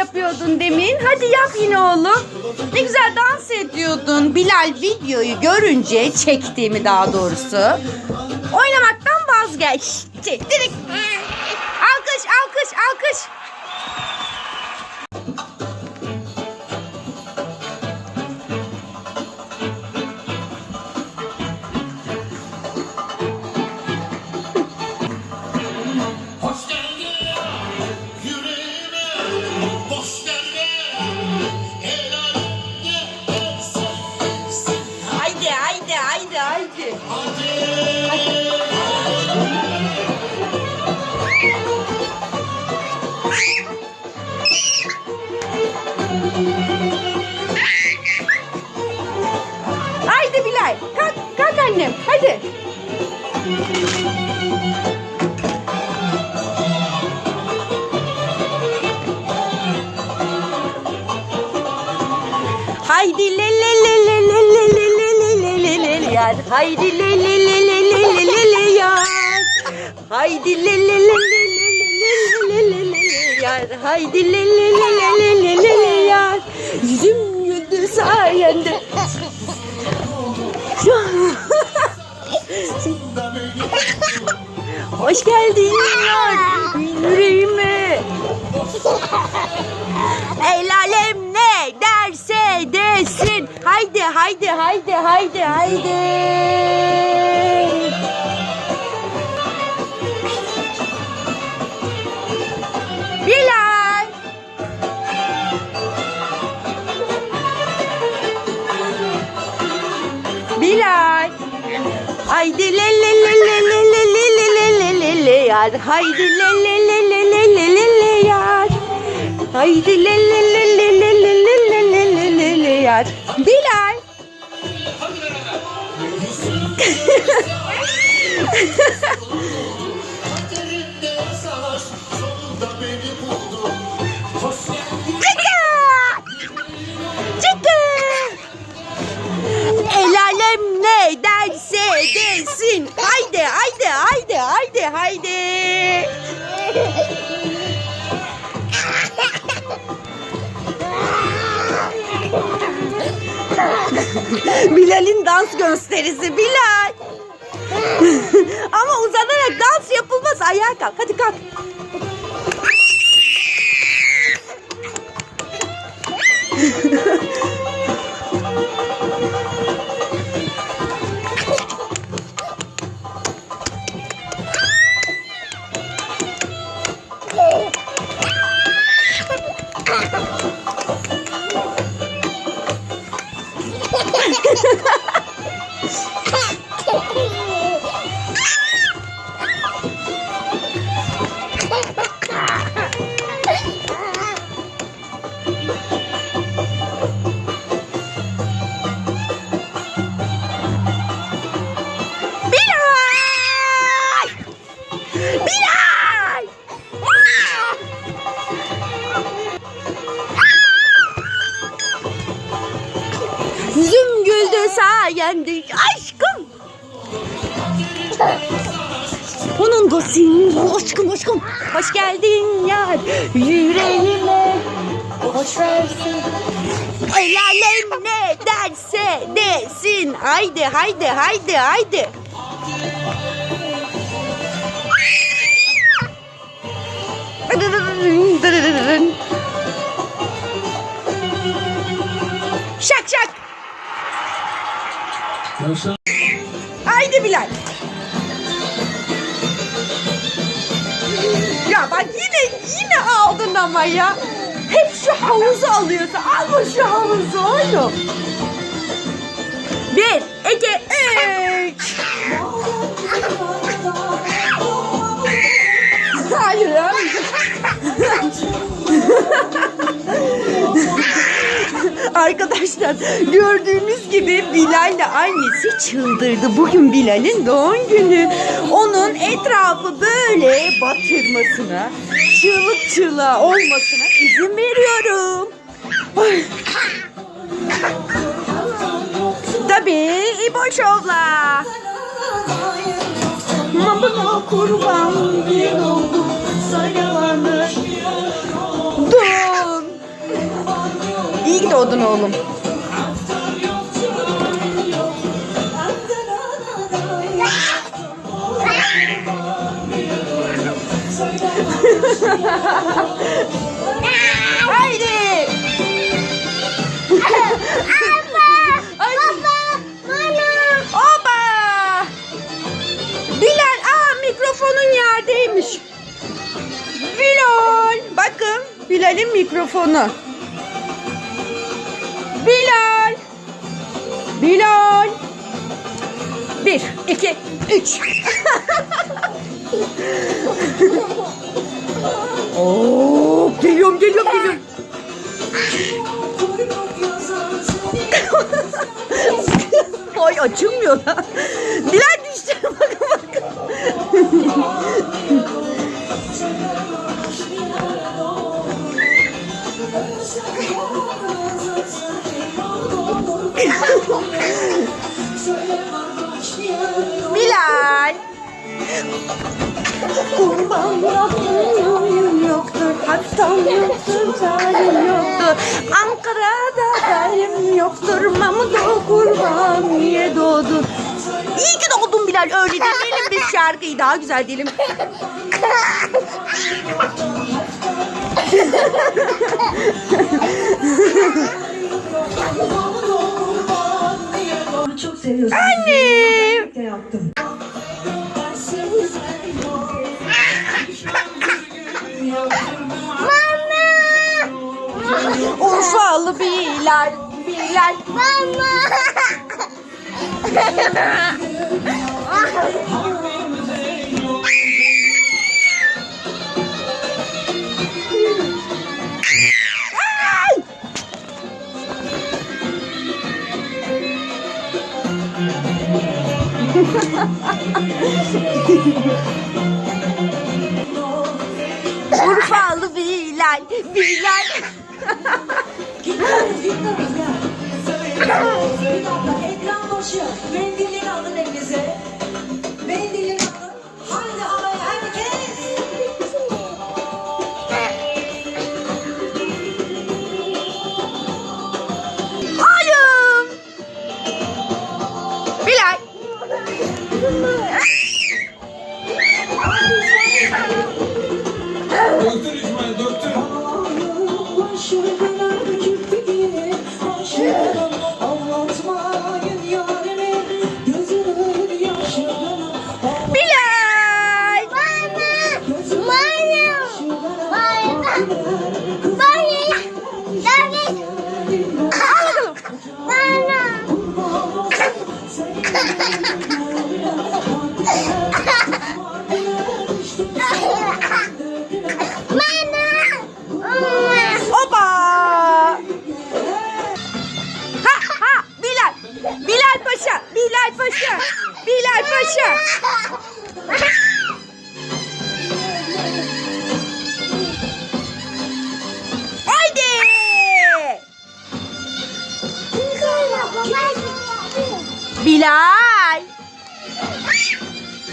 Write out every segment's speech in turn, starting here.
yapıyordun demin. Hadi yap yine oğlum. Ne güzel dans ediyordun. Bilal videoyu görünce çektiğimi daha doğrusu. Oynamaktan vazgeçti. Direkt alkış alkış alkış. Haydi le le le le le le le le le le le le yar. Haydi le le le le le le le le yar. Haydi le le le le le le le le le yar. Haydi le le le le le le le le yar. Yüzüm güldü sayende. Hoş geldin yar yüreğime. Derse desin. Haydi haydi haydi haydi haydi. Bilal. Bilal. Haydi le le le le le le le le le le le. Haydi le le le le le le le. Haydi le le le le le le le le le le le le yar. Bilal. Haydi haydi haydi haydi haydi. Bilal'in dans gösterisi Bilal. Ama uzanarak dans yapılmaz. Ayağa kalk. Hadi kalk. Yüzüm güldü sayende aşkım. Onun da senin aşkım aşkım. Hoş geldin yar yüreğime. Hoş versin. El ne derse desin. Haydi haydi haydi haydi. Haydi Bilal. Ya bak yine yine aldın ama ya. Hep şu havuzu alıyorsun. Alma şu havuzu oğlum. Bir, iki, üç. Hayır ya. Arkadaşlar gördüğünüz gibi Bilal ile annesi çıldırdı. Bugün Bilal'in doğum günü. Onun etrafı böyle batırmasına, çığlık çığlığa olmasına izin veriyorum. Ay. Tabii İbo Şov'la. Mamına kurban bir oldum. Sayılanır. Dun. İyi doğdun oğlum. Haydi. yerdeymiş. Bilal. Bakın Bilal'in mikrofonu. Bilal. Bilal. Bir, iki, üç. Oo, geliyorum, geliyorum, geliyorum. Ay açılmıyor da. Bilal. Bakın bakın. Bilal. Kurban yoktur, yoktur, hastam yoktur, zalim yoktur. Ankara'da halim yoktur, Mahmut'u kurban niye doğdun? İyi ki doğdun Bilal, öyle demeyelim biz şarkıyı daha güzel diyelim. Çok seviyorsun. Annem. Birlikte yaptım. Urfalı Bilal, Bilal. Ay! Urfalı Bilal, Bilal. Gidiyoruz gidiyoruz ya. Bir dakika ekran başı. Mendilleri alın elinize.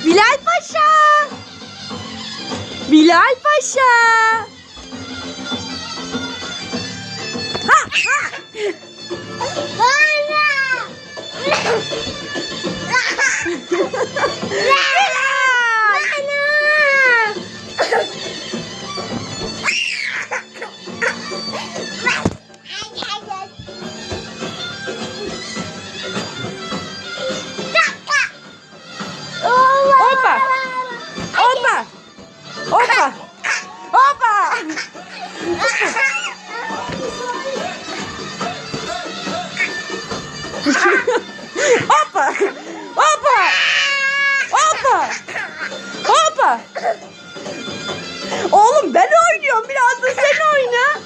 Bilal Paşa. Bilal Paşa. Ha ha. Opa. Opa. Opa. Opa. Opa. Oğlum ben oynuyorum. Biraz da sen oyna.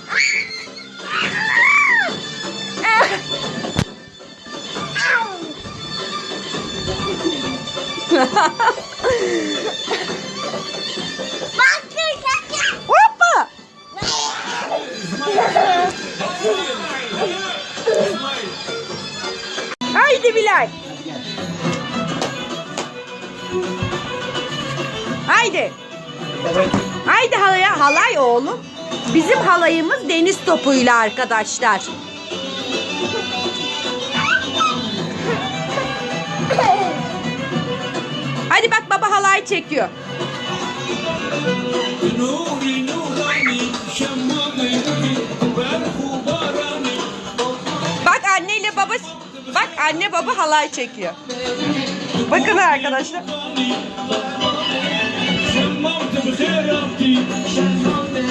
Hoppa. Haydi Bilal. Haydi halaya. Halay oğlum. Bizim halayımız deniz topuyla arkadaşlar. Hadi bak baba halay çekiyor. Bak anne ile baba bak anne baba halay çekiyor. Bakın arkadaşlar. Wielki szalony,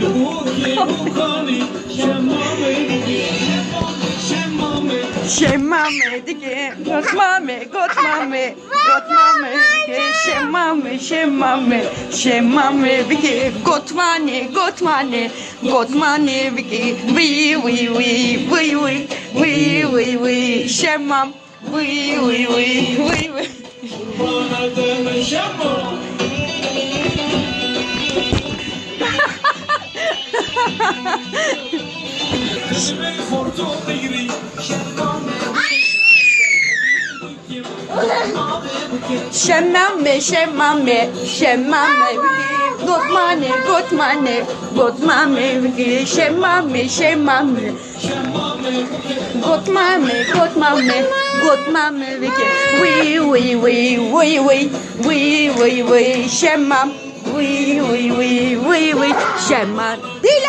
długi, uchony, siemamy, siemamy. Siemamy, takie, got mamy, got mamy, got mamy, siemamy, siemamy, siemamy, wikie, got money, got money, got money, wikie, wi, wi, wi, wi, wi, wi, wi, wi, siemam, wi, wi, wi, wi, wi. Şemmame, şemmame, şemmame gotmane, gotmane, gotmame dike, şemmame, şemmame. Got mame, got mame, got mame, Vicky. Wee, wee, wee, wee, Ui, ui, ui, ui, ui, ui, ui, ui, ui, ui, ui, ui,